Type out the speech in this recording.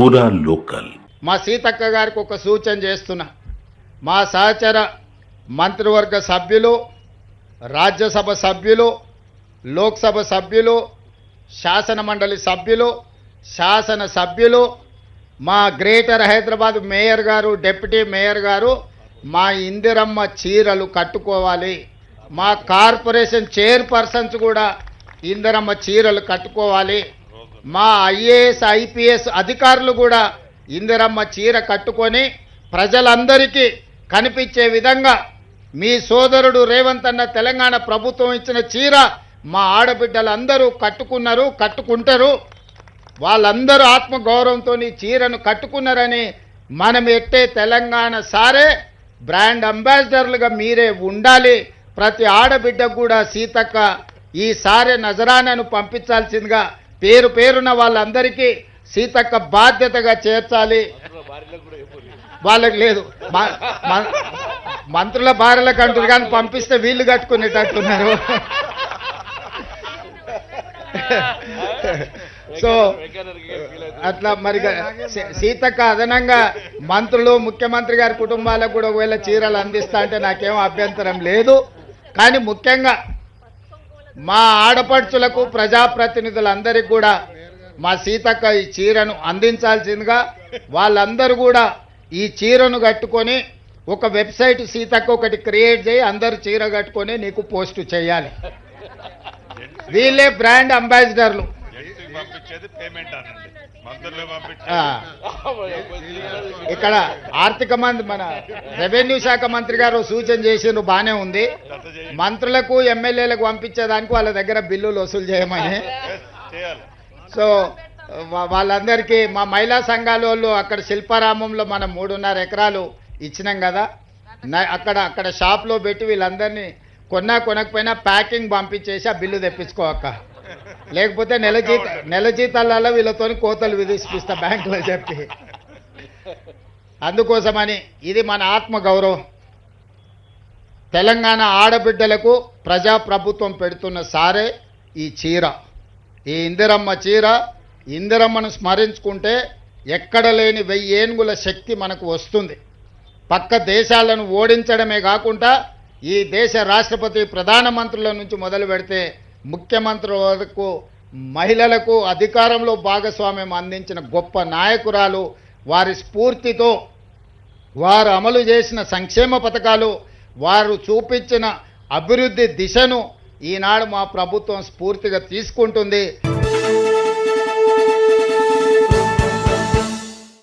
పూరా లోకల్. మా సీతక్క గారికి ఒక సూచన చేస్తున్నా. మా సహచర మంత్రివర్గ సభ్యులు రాజ్యసభ సభ్యులు లోక్సభ సభ్యులు శాసన మండలి సభ్యులు శాసన సభ్యులు మా గ్రేటర్ హైదరాబాద్ మేయర్ గారు డిప్యూటీ మేయర్ గారు మా ఇందిరమ్మ చీరలు కట్టుకోవాలి. మా కార్పొరేషన్ చైర్పర్సన్స్ కూడా ఇందిరమ్మ చీరలు కట్టుకోవాలి. మా ఐఏఎస్ ఐపీఎస్ అధికారులు కూడా ఇందిరమ్మ చీర కట్టుకొని ప్రజలందరికీ కనిపించే విధంగా మీ సోదరుడు రేవంత్ అన్న తెలంగాణ ప్రభుత్వం ఇచ్చిన చీర మా ఆడబిడ్డలందరూ కట్టుకున్నారు కట్టుకుంటారు. వాళ్ళందరూ ఆత్మగౌరవంతో చీరను కట్టుకున్నారని మనం ఎట్టే తెలంగాణ సారే బ్రాండ్ అంబాసిడర్లుగా మీరే ఉండాలి. ప్రతి ఆడబిడ్డకు కూడా సీతక్క ఈ సారే నజరానను పంపించాల్సిందిగా పేరు పేరున వాళ్ళందరికీ సీతక్క బాధ్యతగా చేర్చాలి. వాళ్ళకి లేదు. మంత్రుల భార్యలకు అంటారు కానీ పంపిస్తే వీళ్ళు కట్టుకునేటట్టున్నారు. సో అట్లా మరి సీతక్క అదనంగా మంత్రులు ముఖ్యమంత్రి గారి కుటుంబాలకు కూడా ఒకవేళ చీరలు అందిస్తా అంటే నాకేం అభ్యంతరం లేదు. కానీ ముఖ్యంగా మా ఆడపడుచులకు ప్రజాప్రతినిధులందరికీ కూడా మా సీతక్క ఈ చీరను అందించాల్సిందిగా వాళ్ళందరూ కూడా ఈ చీరను కట్టుకొని ఒక వెబ్సైట్ సీతక్క ఒకటి క్రియేట్ చేయి అందరు చీర కట్టుకొని నీకు పోస్ట్ చేయాలి. వీళ్ళే బ్రాండ్ అంబాసిడర్లు. పంపించేది పేమెంట్ అనండి. మంత్రులు పంపించేది ఇక్కడ ఆర్థిక మంత్రి మన రెవెన్యూ శాఖ మంత్రి గారు సూచన చేసిండ్రు బానే ఉంది. మంత్రులకు ఎమ్మెల్యేలకు పంపించేదానికి వాళ్ళ దగ్గర బిల్లులు వసూలు చేయమని. సో వాళ్ళందరికీ మా మహిళా సంఘాల వాళ్ళు అక్కడ శిల్పారామంలో మనం మూడున్నర ఎకరాలు ఇచ్చినాం కదా. అక్కడ అక్కడ షాప్లో పెట్టి వీళ్ళందరినీ కొన్నా కొనకపోయినా ప్యాకింగ్ పంపించేసి ఆ బిల్లు తెప్పించుకోక లేకపోతే నెల జీత నెల జీతాలలో వీళ్ళతో కోతలు విధిస్తా బ్యాంకులో చెప్పి. అందుకోసమని ఇది మన ఆత్మ గౌరవం. తెలంగాణ ఆడబిడ్డలకు ప్రజాప్రభుత్వం పెడుతున్న సారే ఈ చీర. ఈ ఇందిరమ్మ చీర ఇందిరమ్మను స్మరించుకుంటే ఎక్కడ లేని వెయ్యి ఏనుగుల శక్తి మనకు వస్తుంది. పక్క దేశాలను ఓడించడమే కాకుండా ఈ దేశ రాష్ట్రపతి ప్రధానమంత్రుల నుంచి మొదలు పెడితే ముఖ్యమంత్రుల వరకు మహిళలకు అధికారంలో భాగస్వామ్యం అందించిన గొప్ప నాయకురాలు వారి స్ఫూర్తితో వారు అమలు చేసిన సంక్షేమ పథకాలు వారు చూపించిన అభివృద్ధి దిశను ఈనాడు మా ప్రభుత్వం స్ఫూర్తిగా తీసుకుంటుంది.